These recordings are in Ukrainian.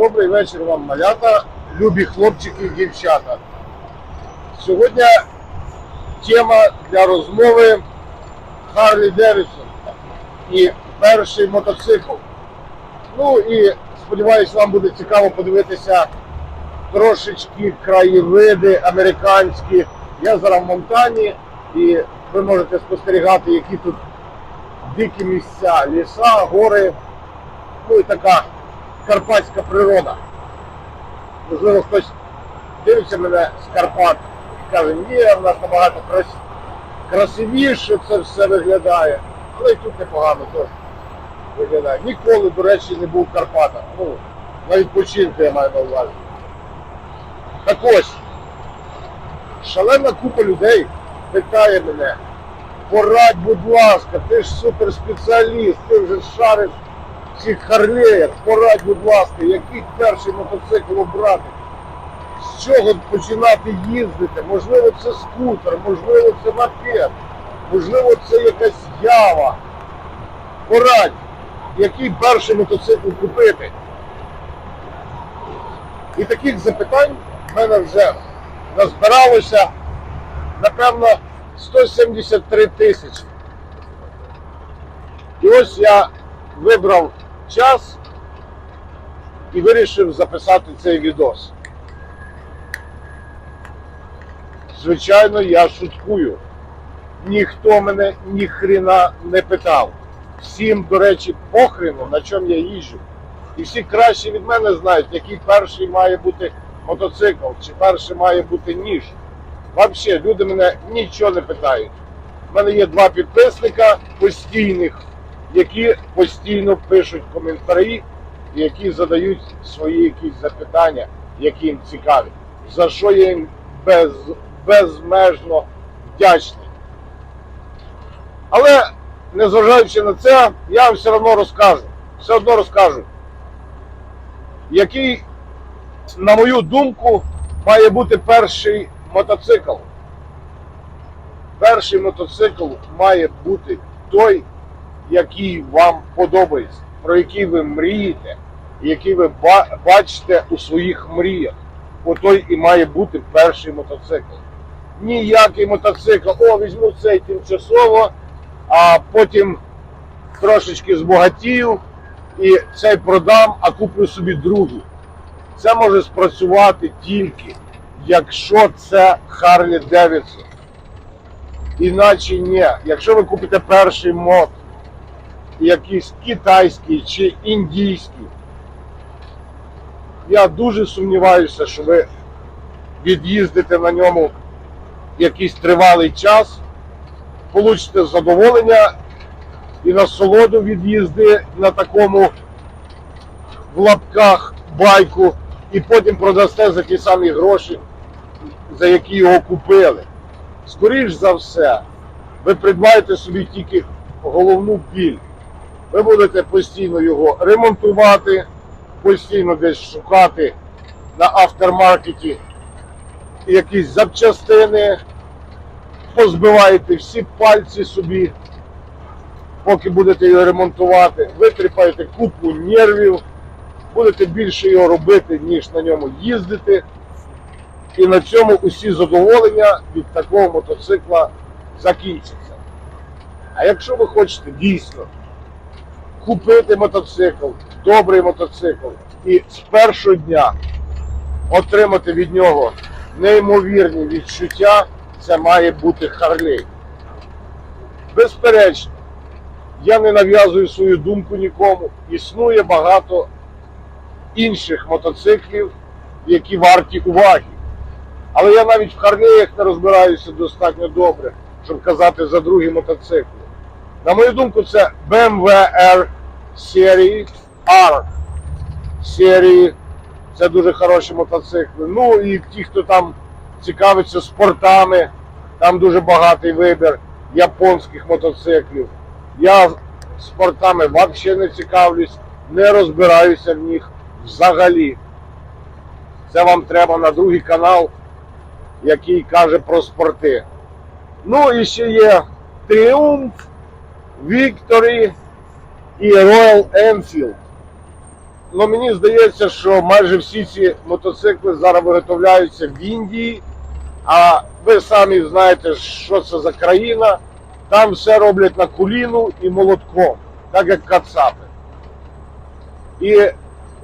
Добрий вечір вам, малята, любі хлопчики і дівчата. Сьогодні тема для розмови Харлі Девідсон і перший мотоцикл. Ну і сподіваюся, вам буде цікаво подивитися трошечки краєвиди американські. Я зараз в Монтані і ви можете спостерігати, які тут дикі місця, ліса, гори, ну і така карпатська природа. Можливо, хтось дивиться мене з Карпат і каже, ні, в нас набагато крас... красивіше це все виглядає. Але і тут непогано теж виглядає. Ніколи, до речі, не був в. Ну, на відпочинку я маю на увазі. Так ось, шалена купа людей питає мене, порадь, будь ласка, ти ж суперспеціаліст, ти вже шариш цих харлеях, порадь, будь ласка, який перший мотоцикл обрати, з чого починати їздити, можливо, це скутер, можливо, це мопед, можливо, це якась ява. Порадь, який перший мотоцикл купити. І таких запитань в мене вже назбиралося, напевно, 173 тисячі. І ось я вибрав час і вирішив записати цей відос. Звичайно, я шуткую. Ніхто мене ні хрена не питав. Всім, до речі, похрену, на чому я їжджу. І всі краще від мене знають, який перший має бути мотоцикл, чи перший має бути ніж. Взагалі, люди мене нічого не питають. У мене є два підписника постійних, які постійно пишуть коментарі, які задають свої якісь запитання, які їм цікаві. За що я їм без, безмежно вдячний. Але незважаючи на це, я все одно розкажу. Все одно розкажу, який, на мою думку, має бути перший мотоцикл. Перший мотоцикл має бути той, який вам подобається, про який ви мрієте, який ви бачите у своїх мріях. Отой і має бути перший мотоцикл. Ніякий мотоцикл, о, візьму цей тимчасово, а потім трошечки збагатію і цей продам, а куплю собі другий. Це може спрацювати тільки, якщо це Харлі Девідсон. Іначе ні. Якщо ви купите перший мод, якийсь китайський чи індійський, я дуже сумніваюся, що ви від'їздите на ньому якийсь тривалий час, получите задоволення і насолоду від їзди на такому в лапках байку, і потім продасте за ті самі гроші, за які його купили. Скоріш за все, ви придбаєте собі тільки головну біль. Ви будете постійно його ремонтувати, постійно десь шукати на автормаркеті якісь запчастини, позбиваєте всі пальці собі, поки будете його ремонтувати, витріпаєте купу нервів, будете більше його робити, ніж на ньому їздити. І на цьому усі задоволення від такого мотоцикла закінчаться. А якщо ви хочете дійсно купити мотоцикл, добрий мотоцикл, і з першого дня отримати від нього неймовірні відчуття, це має бути Харлей. Безперечно, я не нав'язую свою думку нікому. Існує багато інших мотоциклів, які варті уваги. Але я навіть в Харлеях не розбираюся достатньо добре, щоб казати за другі мотоцикли. На мою думку, це BMW R серії R серії. Це дуже хороші мотоцикли. Ну і ті, хто там цікавиться спортами, там дуже багатий вибір японських мотоциклів. Я спортами взагалі не цікавлюсь, не розбираюся в них взагалі. Це вам треба на другий канал, який каже про спорти. Ну і ще є Triumph, Victory і Royal Enfield. ну мені здається, що майже всі ці мотоцикли зараз виготовляються в Індії, а ви самі знаєте, що це за країна. Там все роблять на куліну і молотком, так як кацапи. І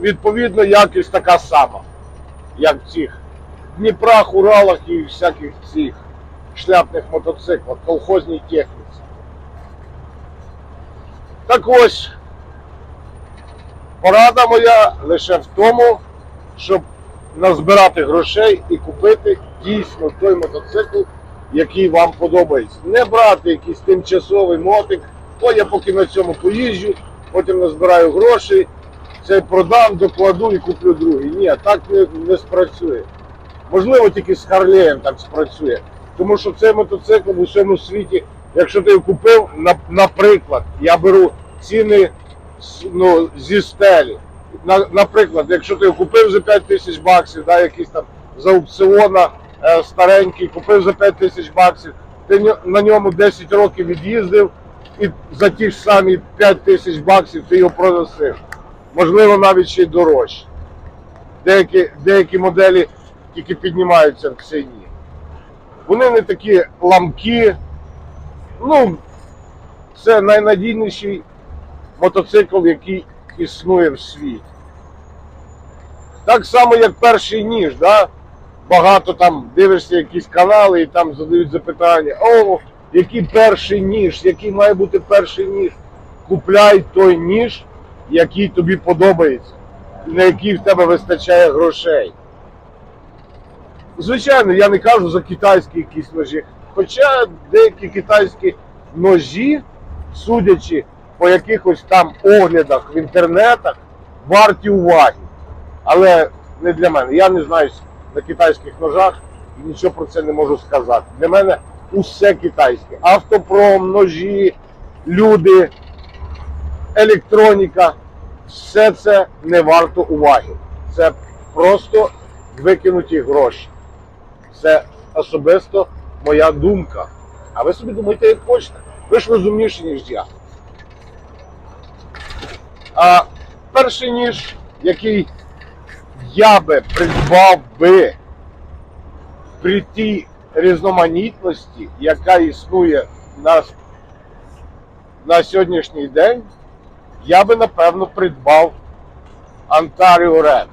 відповідно якість така сама, як в цих Дніпрох, Уралах і всяких цих шляпних мотоциклах, колхозній техніці. Так ось, порада моя лише в тому, щоб назбирати грошей і купити дійсно той мотоцикл, який вам подобається. Не брати якийсь тимчасовий мотик, о, я поки на цьому поїжджу, потім назбираю гроші, цей продам, докладу і куплю другий. Ні, так не, не спрацює. Можливо, тільки з Харлеєм так спрацює. Тому що цей мотоцикл в усьому світі, якщо ти купив, наприклад, я беру ціни ну, зі стелі. Наприклад, якщо ти купив за 5 тисяч баксів, да, якийсь там з аукціона е, старенький, купив за 5 тисяч баксів, ти на ньому 10 років від'їздив, і за ті ж самі 5 тисяч баксів ти його продасиш. Можливо, навіть ще й дорожче. Деякі, деякі моделі тільки піднімаються в ціні. Вони не такі ламкі. Ну, це найнадійніший мотоцикл, який існує в світі. Так само, як перший ніж, да? багато там дивишся якісь канали і там задають запитання, о, який перший ніж, який має бути перший ніж. Купляй той ніж, який тобі подобається, на який в тебе вистачає грошей. Звичайно, я не кажу за китайські якісь ножі. Хоча деякі китайські ножі, судячи по якихось там оглядах в інтернетах, варті уваги. Але не для мене. Я не знаю на китайських ножах і нічого про це не можу сказати. Для мене усе китайське. Автопром, ножі, люди, електроніка. Все це не варто уваги. Це просто викинуті гроші. Це особисто моя думка. А ви собі думаєте, як хочете. Ви ж розумніші, ніж я. А перший ніж, який я би придбав би при тій різноманітності, яка існує на, на сьогоднішній день, я би напевно придбав Ontario Red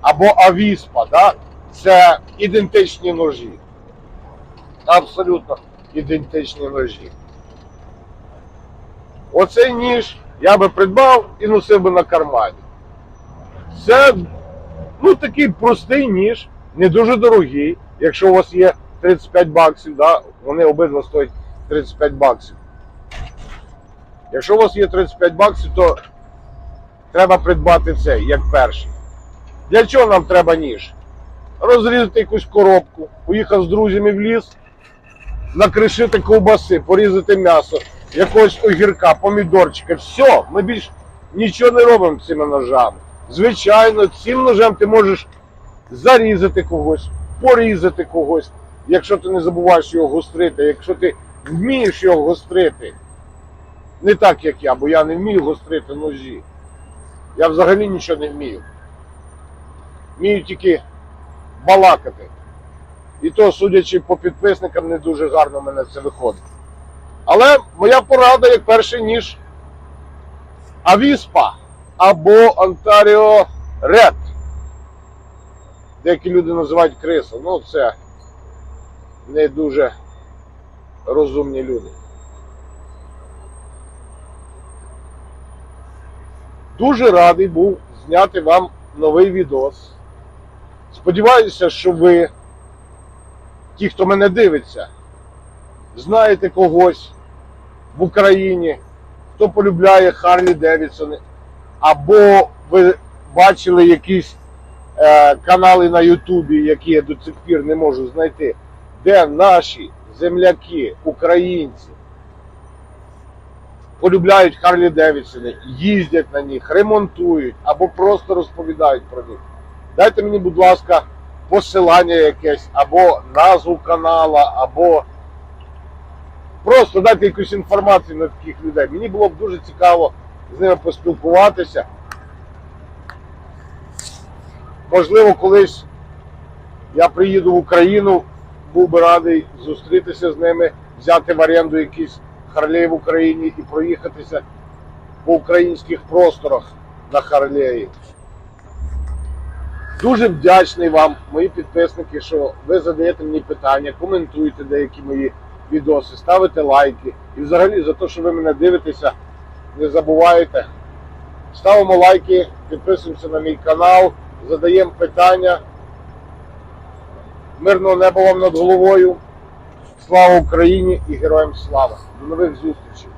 або Авіспа. Да? Це ідентичні ножі. Абсолютно ідентичні ножі. Оцей ніж я би придбав і носив би на кармані. Це ну, такий простий ніж, не дуже дорогий. Якщо у вас є 35 баксів, да, вони обидва стоять 35 баксів. Якщо у вас є 35 баксів, то треба придбати цей, як перший. Для чого нам треба ніж? Розрізати якусь коробку, поїхав з друзями в ліс, накришити ковбаси, порізати м'ясо, якогось огірка, помідорчика. Все, ми більш нічого не робимо цими ножами. Звичайно, цим ножем ти можеш зарізати когось, порізати когось, якщо ти не забуваєш його гострити, якщо ти вмієш його гострити. Не так, як я, бо я не вмію гострити ножі. Я взагалі нічого не вмію. Вмію тільки балакати. І то, судячи по підписникам, не дуже гарно мене це виходить. Але моя порада як перший ніж Авіспа або Ontario Red. Деякі люди називають криса. Ну, це не дуже розумні люди. Дуже радий був зняти вам новий відос. Сподіваюся, що ви, ті, хто мене дивиться, знаєте когось в Україні, хто полюбляє Харлі Девідсони, або ви бачили якісь е, канали на Ютубі, які я до цих пір не можу знайти, де наші земляки, українці? Полюбляють Харлі Девідсони, їздять на них, ремонтують або просто розповідають про них. Дайте мені, будь ласка, посилання якесь, або назву канала, або просто дайте якусь інформацію на таких людей. Мені було б дуже цікаво з ними поспілкуватися. Можливо, колись я приїду в Україну, був би радий зустрітися з ними, взяти в оренду якийсь Харлей в Україні і проїхатися по українських просторах на Харлеї. Дуже вдячний вам, мої підписники, що ви задаєте мені питання, коментуєте деякі мої відоси, ставите лайки. І взагалі за те, що ви мене дивитеся, не забувайте. Ставимо лайки, підписуємося на мій канал, задаємо питання. Мирного неба вам над головою. Слава Україні і героям слава! До нових зустрічей!